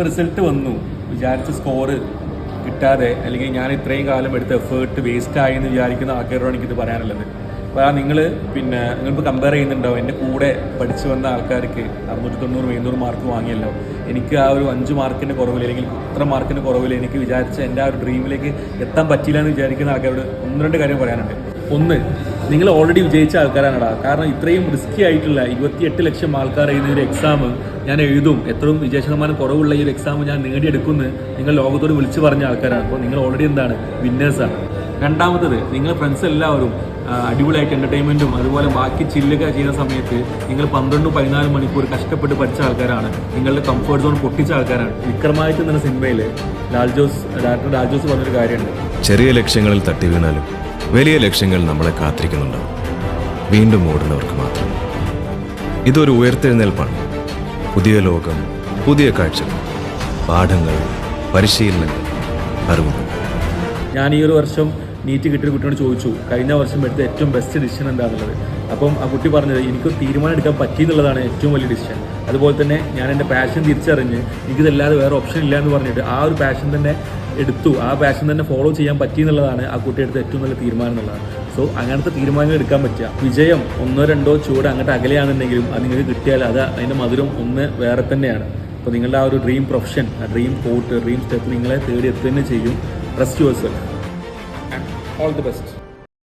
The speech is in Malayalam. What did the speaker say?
ഇപ്പോൾ റിസൾട്ട് വന്നു. വിചാരിച്ച സ്കോറ് കിട്ടാതെ അല്ലെങ്കിൽ ഞാൻ ഇത്രയും കാലം എടുത്ത എഫേർട്ട് വേസ്റ്റ് ആയി എന്ന് വിചാരിക്കുന്ന ആൾക്കാരോടാണ് എനിക്കിത് പറയാനുള്ളത്. അപ്പോൾ ആ നിങ്ങൾ പിന്നെ നിങ്ങളിപ്പോൾ കമ്പയർ ചെയ്യുന്നുണ്ടോ എന്റെ കൂടെ പഠിച്ചു വന്ന ആൾക്കാർക്ക് അറുന്നൂറ്റി തൊണ്ണൂറ് എഴുന്നൂറ് മാർക്ക് വാങ്ങിയല്ലോ. എനിക്ക് ആ ഒരു അഞ്ച് മാർക്കിന്റെ കുറവിൽ അല്ലെങ്കിൽ ഇത്ര മാർക്കിന്റെ കുറവിൽ എനിക്ക് വിചാരിച്ച എന്റെ ആ ഒരു ഡ്രീമിലേക്ക് എത്താൻ പറ്റില്ല എന്ന് വിചാരിക്കുന്ന ആൾക്കാരോട് ഒന്ന് രണ്ട് കാര്യം പറയാനുണ്ട്. ഒന്ന് നിങ്ങൾ ഓൾറെഡി വിജയിച്ച ആൾക്കാരാണടാ. കാരണം ഇത്രയും റിസ്ക്കി ആയിട്ടുള്ള ഇരുപത്തിയെട്ട് ലക്ഷം ആൾക്കാർ ചെയ്യുന്ന ഒരു എക്സാം ഞാൻ എഴുതും. എത്രയും വിജയ ശതമാനം കുറവുള്ള ഈ ഒരു എക്സാം ഞാൻ നേടിയെടുക്കുമെന്ന് നിങ്ങൾ ലോകത്തോട് വിളിച്ചു പറഞ്ഞ ആൾക്കാരാണ്. അപ്പോൾ നിങ്ങൾ ഓൾറെഡി എന്താണ്? വിന്നേഴ്സാണ് രണ്ടാമത്തത് നിങ്ങൾ ഫ്രണ്ട്സ് എല്ലാവരും അടിപൊളിയായിട്ട് എന്റർടൈൻമെന്റും അതുപോലെ ബാക്കി ചില്ലുക ചെയ്യുന്ന സമയത്ത് നിങ്ങൾ പന്ത്രണ്ട് പതിനാല് മണിക്കൂർ കഷ്ടപ്പെട്ട് പഠിച്ച ആൾക്കാരാണ്. നിങ്ങളുടെ കംഫർട്ട് സോൺ പൊട്ടിച്ച ആൾക്കാരാണ്. വിക്രമായിട്ട് എന്ന സിനിമയിൽ ലാൽ ജോസ് ഡയറക്ടർ ലാൽ ജോസ് പറഞ്ഞൊരു കാര്യമുണ്ട്. ചെറിയ ലക്ഷ്യങ്ങളിൽ തട്ടി വീണാലും വലിയ ലക്ഷ്യങ്ങൾ നമ്മളെ കാത്തിരിക്കുന്നുണ്ടാവും വീണ്ടും ഓടുന്നവർക്ക് മാത്രം. ഇതൊരു ഉയർത്തെഴുന്നേൽപ്പാണ്. പുതിയ ലോകം പുതിയ കാഴ്ചകൾ പാഠങ്ങൾ പരിശീലനങ്ങൾ അറിവുകൾ. ഞാൻ ഈ ഒരു വർഷം നീറ്റ് കിട്ടിയ കുട്ടിയോട് ചോദിച്ചു കഴിഞ്ഞ വർഷം എടുത്ത ഏറ്റവും ബെസ്റ്റ് ഡിസിഷൻ എന്താണെന്നുള്ളത് അപ്പം ആ കുട്ടി പറഞ്ഞത് എനിക്ക് തീരുമാനം എടുക്കാൻ പറ്റി എന്നുള്ളതാണ് ഏറ്റവും വലിയ ഡിസിഷൻ അതുപോലെ തന്നെ ഞാൻ എന്റെ പാഷൻ തിരിച്ചറിഞ്ഞ് എനിക്കിതല്ലാതെ വേറെ ഓപ്ഷൻ ഇല്ല എന്ന് പറഞ്ഞിട്ട് ആ ഒരു പാഷൻ തന്നെ എടുത്തു. ആ പാഷൻ തന്നെ ഫോളോ ചെയ്യാൻ പറ്റി എന്നുള്ളതാണ് ആ കുട്ടി എടുത്ത ഏറ്റവും നല്ല തീരുമാനം എന്നുള്ളതാണ് സോ അങ്ങനത്തെ തീരുമാനങ്ങൾ എടുക്കാൻ പറ്റുക. വിജയം ഒന്നോ രണ്ടോ ചൂട് അങ്ങോട്ട് അകലെയാണെന്നുണ്ടെങ്കിലും അത് നിങ്ങൾക്ക് കിട്ടിയാൽ അത് അതിന്റെ മധുരം ഒന്ന് വേറെ തന്നെയാണ്. അപ്പോൾ നിങ്ങളുടെ ആ ഒരു ഡ്രീം പ്രൊഫഷൻ ആ ഡ്രീം കോട്ട് ഡ്രീം സ്റ്റെപ്പ് നിങ്ങളെ തേടി എത്തുക തന്നെ ചെയ്യും. Trust yourself all the best